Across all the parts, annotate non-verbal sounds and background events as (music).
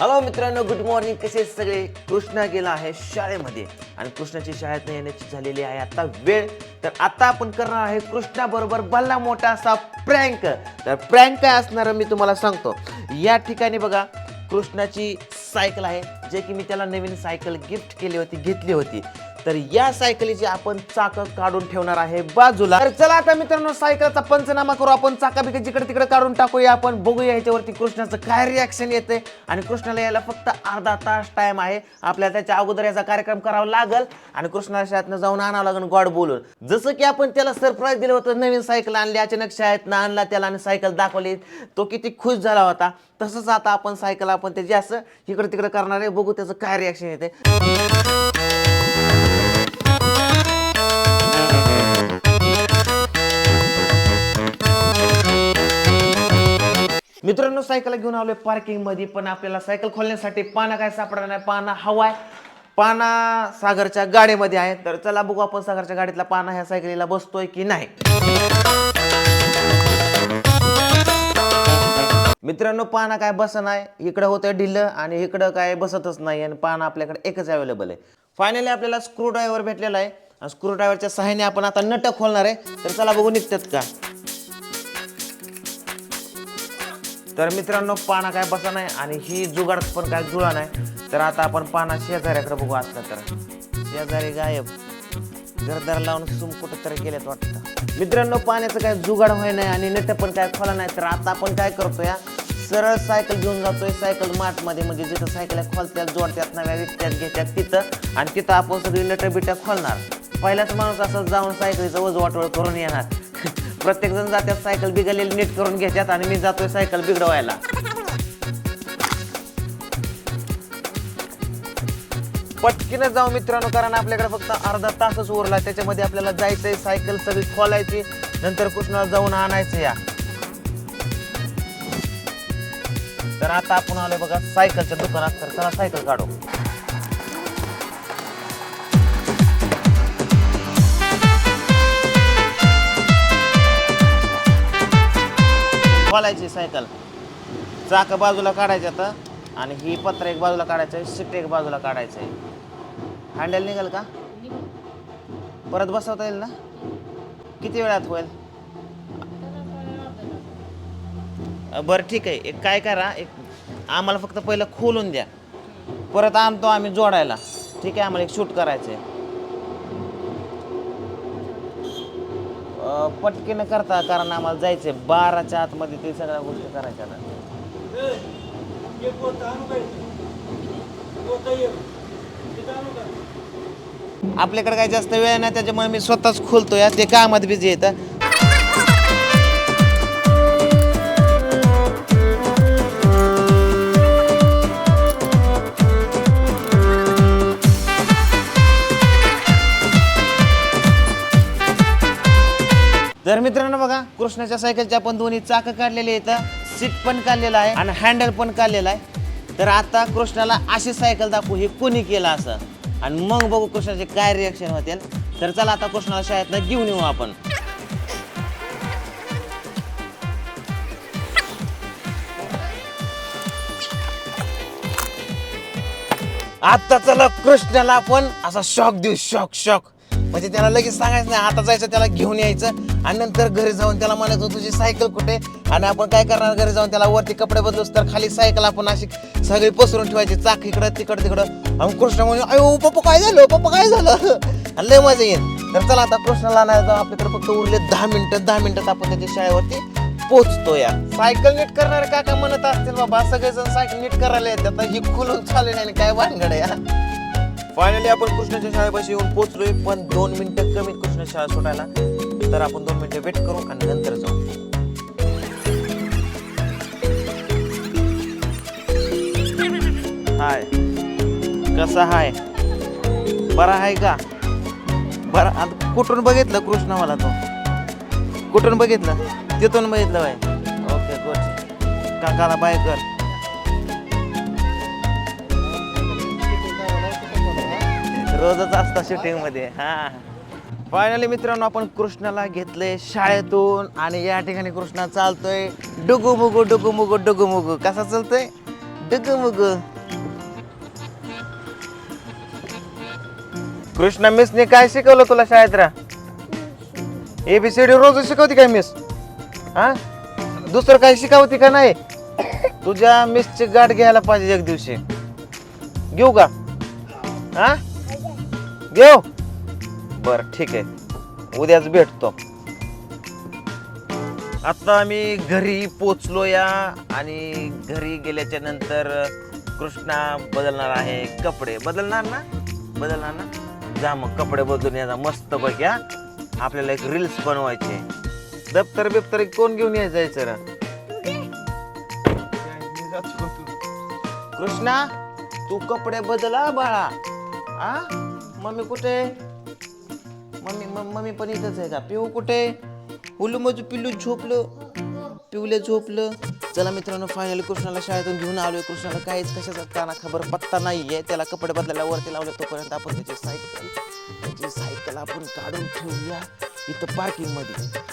Hello मित्रांनो good morning कसे सगळे? कृष्णा गेला आहे शाळेमध्ये आणि कृष्णाची शाळेत येण्याची झालेली आहे आता वेळ. तर आता आपण करणार आहे कृष्णा बरोबर भल्ला मोठा असा प्रँक तर प्रँक काय असणार मी तुम्हाला सांगतो. या ठिकाणी बघा कृष्णाची सायकल आहे जे की मी त्याला नवीन सायकल गिफ्ट केली होती घेतली होती. तर या सायकलीची आपण चाकं काढून ठेवणार आहे बाजूला. तर चला आता मित्रांनो सायकलचा पंचनामा करू. आपण चाका बिका जिकडे तिकडे काढून टाकूया. आपण बघूया ह्याच्यावरती कृष्णाचं काय रिॲक्शन येते आणि कृष्णाला यायला फक्त अर्धा तास टाइम आहे. आपल्याला त्याच्या अगोदर याचा कार्यक्रम करावा लागल. आणि कृष्णाला शाळेतनं जाऊन आणावं लागेल गॉड बोलून. जसं की आपण त्याला सरप्राईज दिलं होतं नवीन सायकल आणली. अचानक शाळेतनं आणला त्याला आणि सायकल दाखवली. तो किती खुश झाला होता. तसंच आता आपण सायकल आपण त्याची असं इकडे तिकडे करणार आहे. बघू त्याचं काय रिॲक्शन येते मित्रांनो सायकल घेऊन आलोय पार्किंगमध्ये पण आपल्याला सायकल खोलण्यासाठी पाना काय सापडणार नाही पाना हवाय पाना सागरच्या गाडीमध्ये आहे. तर चला बघू आपण सागरच्या गाडीतला पाना ह्या सायकलीला बसतोय की नाही. मित्रांनो पाना काय बस नाही. इकडं होतं ढिल्लं आणि इकडं काय बसतच नाही आणि पाना आपल्याकडे एकच अवेलेबल आहे. फायनली आपल्याला स्क्रू ड्रायव्हर भेटलेला आहे. स्क्रू ड्रायव्हरच्या सहाय्याने आपण आता नट खोलणार आहे. तर चला बघू निघतात का? तर मित्रांनो पाना काय बसा नाही आणि ही जुगाड पण काय जुळा नाही. तर आता आपण पाना शेजाऱ्याकडे बघू आता तर. शेजारी गायब. घरदार लावून सुम कुठं तरी गेल्यात वाटतं. मित्रांनो पाण्याचं काय जुगाड व्हाय नाही आणि नट पण काय खोला नाही. तर आता आपण काय करतो या सरळ सायकल घेऊन जातोय. सायकल मार्टमध्ये म्हणजे जिथं सायकल खोलत्यात जोडत्यात नव्या विकत्यात घेत्यात तिथं. आणि तिथं आपण सगळी नट बिट खोलणार. पहिलाच माणूस असं जाऊन सायकलीचं वजवाटवळ करून येणार. (laughs) प्रत्येक जण जात्यात सायकल बिघडलेली नीट करून घेतात आणि मी जातोय सायकल बिघडवायला. पटकीनं जाऊ मित्रांनो कारण आपल्याकडे फक्त अर्धा तासच उरला. त्याच्यामध्ये आपल्याला जायचंय सायकल सगळी खोलायची. नंतर कृष्णाला जाऊन आणायचं या. तर आता आपण आलोय बघा सायकलच्या दुकानात. तर चला सायकल काढू. खोलायची सायकल. चाक बाजूला काढायचं आता. आणि ही पत्र एक बाजूला काढायचं आहे सीट एक बाजूला काढायचं आहे. हँडल निघेल का? परत बसवता येईल ना? किती वेळात होईल? बरं ठीक आहे. एक काय करा एक आम्हाला फक्त पहिलं खोलून द्या. परत आणतो आम्ही जोडायला. ठीक आहे आम्हाला एक शूट करायचं आहे पटकीनं करता कारण आम्हाला जायचंय. बाराच्या आतमध्ये ते सगळ्या गोष्टी करायच्या ना आपल्याकडे काही जास्त वेळ नाही त्याच्यामुळे मी स्वतःच खोलतोय. ते कामात बिझी येतं तर मित्रांनो बघा कृष्णाच्या सायकलचे आपण दोन्ही चाक काढलेले आहेत. सीट पण काढलेलं आहे आणि हँडल पण काढलेलं आहे. तर आता कृष्णाला अशी सायकल दाखवू हे कोणी केलं असं? आणि मग बघू कृष्णाचे काय रिॲक्शन होते तर चला आता कृष्णाला शाळेतनं घेऊन येऊ आपण. आता चला कृष्णाला आपण असा शॉक देऊ शॉक शॉक म्हणजे त्याला लगेच सांगायचं नाही आता जायचं त्याला घेऊन यायचं. आणि नंतर घरी जाऊन त्याला म्हणायचं तुझी सायकल कुठे? आणि आपण काय करणार? घरी जाऊन त्याला वरती कपडे बदलूस तर खाली सायकल आपण अशी सगळी पसरून ठेवायची चाक इकडं तिकडं तिकडं. आणि कृष्ण म्हणजे अयो पप्पा काय झालं? पप्पा काय झालं? आणि लय मजा येईल. तर चला आता कृष्णाला नाही जाऊ आपल्याकडे फक्त उरले दहा मिनिटं दहा मिनिटात आपण त्याच्या शाळेवरती पोचतो या सायकल नीट करणारे काका म्हणत असतील बाबा सगळेजण सायकल नीट करायला येतात आता ही खुलून चालू नाही काय भानगड या फायनली आपण कृष्णाच्या शाळेपाशी येऊन पोहोचलोय. पण दोन मिनिटं कमी कृष्ण शाळा सुटायला तर आपण दोन मिनिटं वेट करू आणि नंतर जाऊ. हाय. कसा हाय? बरा आहे का? बरा. आता कुठून बघितलं कृष्ण मला तो? कुठून बघितलं? तिथून बघितलं बाय ओके गुड काकाला बाय कर. रोजच असतं शूटिंगमध्ये हा. फायनली मित्रांनो आपण कृष्णाला घेतले शाळेतून आणि या ठिकाणी कृष्णा चालतोय. डुगू मुगू डुगू मुगू डुगू मुगू कसा चालतोय? डग मग कृष्णा मिसने काय शिकवलं तुला शाळेत रा? एबीसीडी रोज शिकवते काय मिस हा? दुसरं काय शिकवते का नाही? तुझ्या मिसची गाठ घ्यायला पाहिजे एक दिवशी. घेऊ का? हा? घेऊ. बर ठीक आहे. उद्याच भेटतो. आता आम्ही घरी पोचलो या आणि घरी गेल्याच्यानंतर कृष्णा बदलणार आहे कपडे. बदलणार ना? बदलणार ना? जा मग कपडे बदलून या मस्त बघ्या आपल्याला एक रील्स बनवायचे. दप्तर बिप्तर कोण घेऊन यायचं जायचं कृष्णा तू कपडे बदला बाळा. आ? मम्मी कुठे? मम्मी मम्मी पण इथंच आहे का? पिऊ कुठे? उलू मजू पिल्लू झोपलं. पिवले झोपलं. चला मित्रांनो फायनली कृष्णाला शाळेतून घेऊन आलोय. कृष्णाला काहीच कशाचा काना खबर पत्ता नाहीये. त्याला कपडे बदलायला वरती लावले. तोपर्यंत आपण त्याची सायकल त्याची सायकल आपण काढून ठेवूया. इथं पार्किंगमध्ये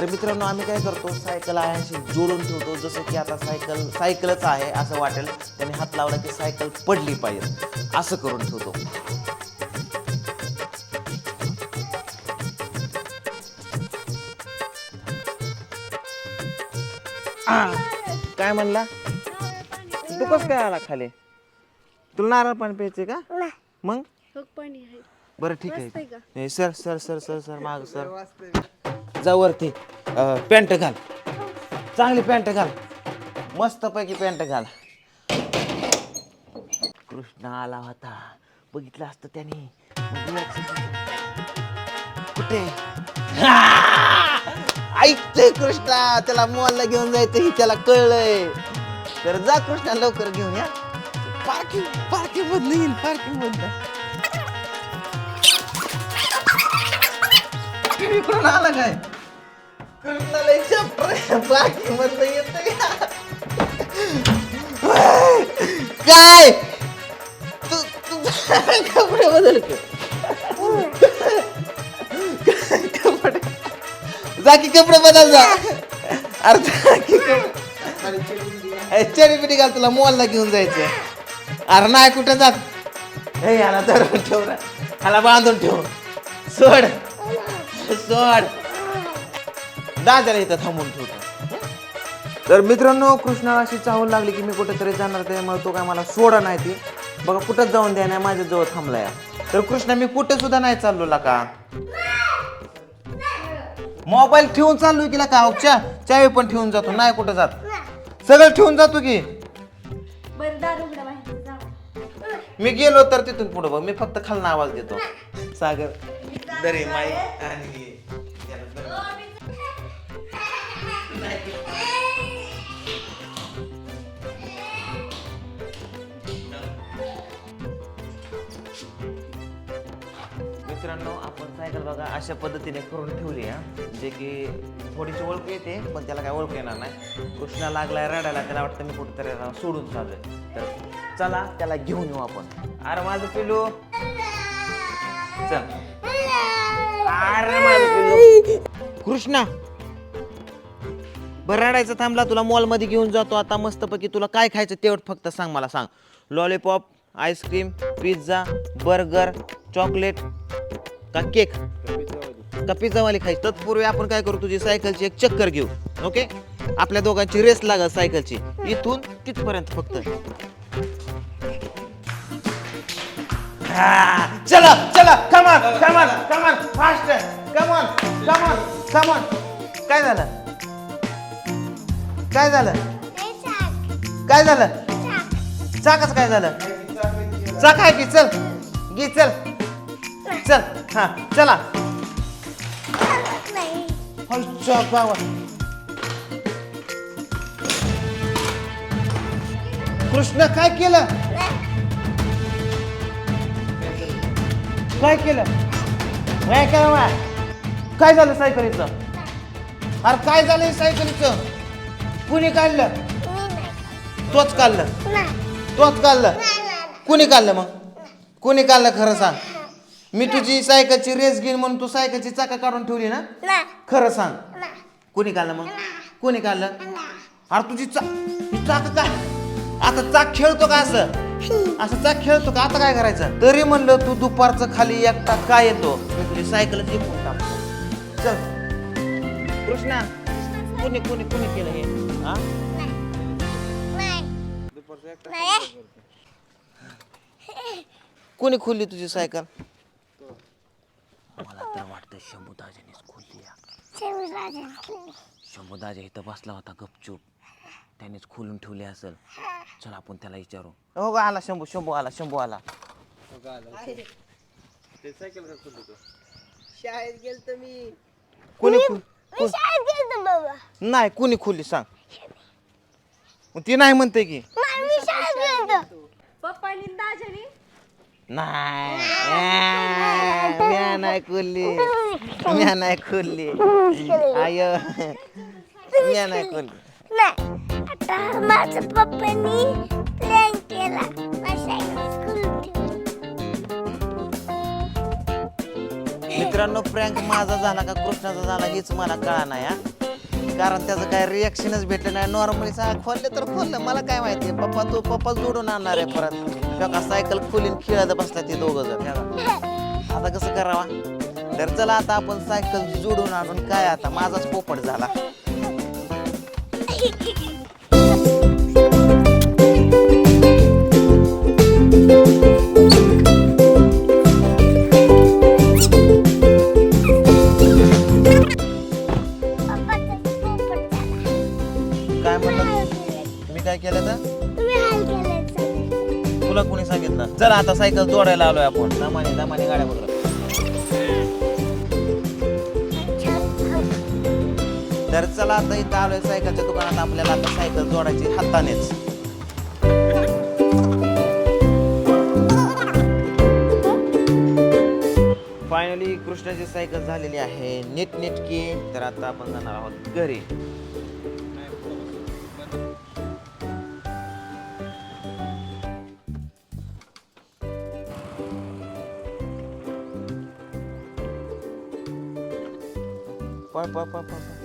तर मित्रांनो आम्ही काय करतो सायकल आहे अशी जोडून ठेवतो जसं की आता सायकल सायकलच आहे असं वाटेल. त्याने हात लावला की सायकल पडली पाहिजे. असं करून ठेवतो. काय म्हणला? तू कस काय आला खाली? तुला नारळ पाणी प्यायचे का? मग? बरं ठीक? आहे. Sir sir sir sir sir माग सर. जा वरती पॅन्ट घाल. चांगली पॅन्ट घाल. मस्तपैकी पॅन्ट घाल. कृष्ण आला होता. बघितलं असतं त्याने. कुठे? ऐकतोय कृष्णा त्याला मॉलला घेऊन जायचं ही त्याला कळलंय. तर जा कृष्णा लवकर घेऊन या. पार्किंग पार्किंग मधलं येईल पार्किंग मधलं इकडून आला काय? कृष्णाला इच्छा बाकी मधलं येत काय तू तू कपडे बदल के कपडे जा की कपडे बदल जा अरे की चरी पिटी घाल तुला मॉलला घेऊन जायचं अरे नाही कुठं जात हे याला धरून ठेव रे. ह्याला बांधून ठेव सोड सोड दादाला इथं थांबून ठेवतो. तर मित्रांनो कृष्णाला अशी चाहूल लागली की मी कुठेतरी जाणार त्यामुळे तो काय मला सोडा नाही ती. बघा कुठंच जाऊन द्या नाही माझ्या जवळ थांबलाय. तर कृष्णा मी कुठे सुद्धा नाही चाललो का? मोबाईल ठेवून चाललोय की का? चा चावी पण ठेवून जातो. नाही कुठं जात? सगळं ठेवून जातो की? बरं दारू उघडा बाहेर जाऊ मी गेलो तर तिथून पुढे बघ मी फक्त खालना आवाज देतो. सागर. दरे माई आणि मित्रांनो आपण सायकल बघा अशा पद्धतीने करून ठेवली हा जे की थोडीशी ओळख येते पण त्याला काय ओळख येणार नाही. कृष्णा लागलाय रडायला त्याला वाटतं मी कुठेतरी सोडून चालू तर चला त्याला घेऊन येऊ आपण. अरे माझं पिलू चल. अरे माझं पिलू कृष्णा. बरं रडायचं थांबला तुला मॉलमध्ये घेऊन जातो. आता मस्तपैकी तुला काय खायचं तेवढं फक्त सांग मला सांग. Lollipop ice cream pizza burger chocolate का केक? का पिझ्झावाली खायची? तत्पूर्वी आपण काय करू तुझी सायकलची एक चक्कर घेऊ ओके? आपल्या दोघांची रेस लागत सायकलची. इथून तिथपर्यंत फक्त. चला चला कमान कमान कमान फास्ट कमान कमान कमान काय झालं? काय झालं? काय झालं? चाकच काय झालं? चाक आहे की चल. घे चल. चल. हा चला. कृष्ण काय केलं? काय केलं? काय केलं बा? काय झालं सायकलीचं अरे काय झालं हे सायकलीचं कुणी काढलं? तोच काढलं. तोच काढलं. कुणी काढलं मग? कुणी काढलं खरं सांग? मी तुझी सायकलची रेस घेईन म्हणून तू सायकलची चाका काढून ठेवली ना? खरं सांग. कोणी काढलं मग? कोणी काढलं? अरे तुझी चा चाक काय आता चाक खेळतो का असं? असं चाक खेळतो का? आता काय करायचं? तरी म्हणलं तू दुपारचं खाली एकटा काय येतो? मी तुझी सायकल टाकतो. चल. कृष्णा कोणी कोणी कोणी केलं हे? हा? नाही. नाही. कोणी खोलली तुझी सायकल? मला तर वाटतं शंभूदाजानेच खोलली या. शंभूदाजा इथं बसला होता गपचूप. त्यानेच खोलून ठेवली असेल. चल आपण त्याला विचारू. हो का आला शंभू शंभू आला शंभू आला. शाळेत गेलतो मी. कोणी खो- मी शाळेत गेलतो बाबा. नाही कोणी खोलली सांग. मग ती नाही म्हणते की. नाही मी शाळेत गेलतो. पप्पानी दाजानी? नाही. म्या नाही खोलली म्या नाही खोलली आय. म्या नाही खोलली नाही. आता माझ्या पप्पानी प्लॅन केला. मित्रांनो प्रँक माझा झाला का कृष्णाचा झाला हेच मला कळा नाही हा. कारण त्याचं काय रिॲक्शनच भेटलं नाही. नॉर्मली सा खोलले तर खोललं. मला काय माहिती पप्पा तो पप्पा जोडून आणणार आहे परत. का सायकल खोलीन खेळत बसला ते दोघं जण. आता कसं करावा? तर चला आता आपण सायकल जोडून आणून काय आता? माझाच पोपट झाला. (laughs) कोणी सांगितलं. चल आता सायकल जोडायला आलोय आपण. दमाने दमाने गाड्या बघ तर चला आता इथं आलोय सायकलच्या दुकानात. आपल्याला आता सायकल जोडायची हातानेच. फायनली कृष्णाची सायकल झालेली आहे. नीट नेटकी तर आता आपण जाणार आहोत घरी. pá, pá, pá, pá.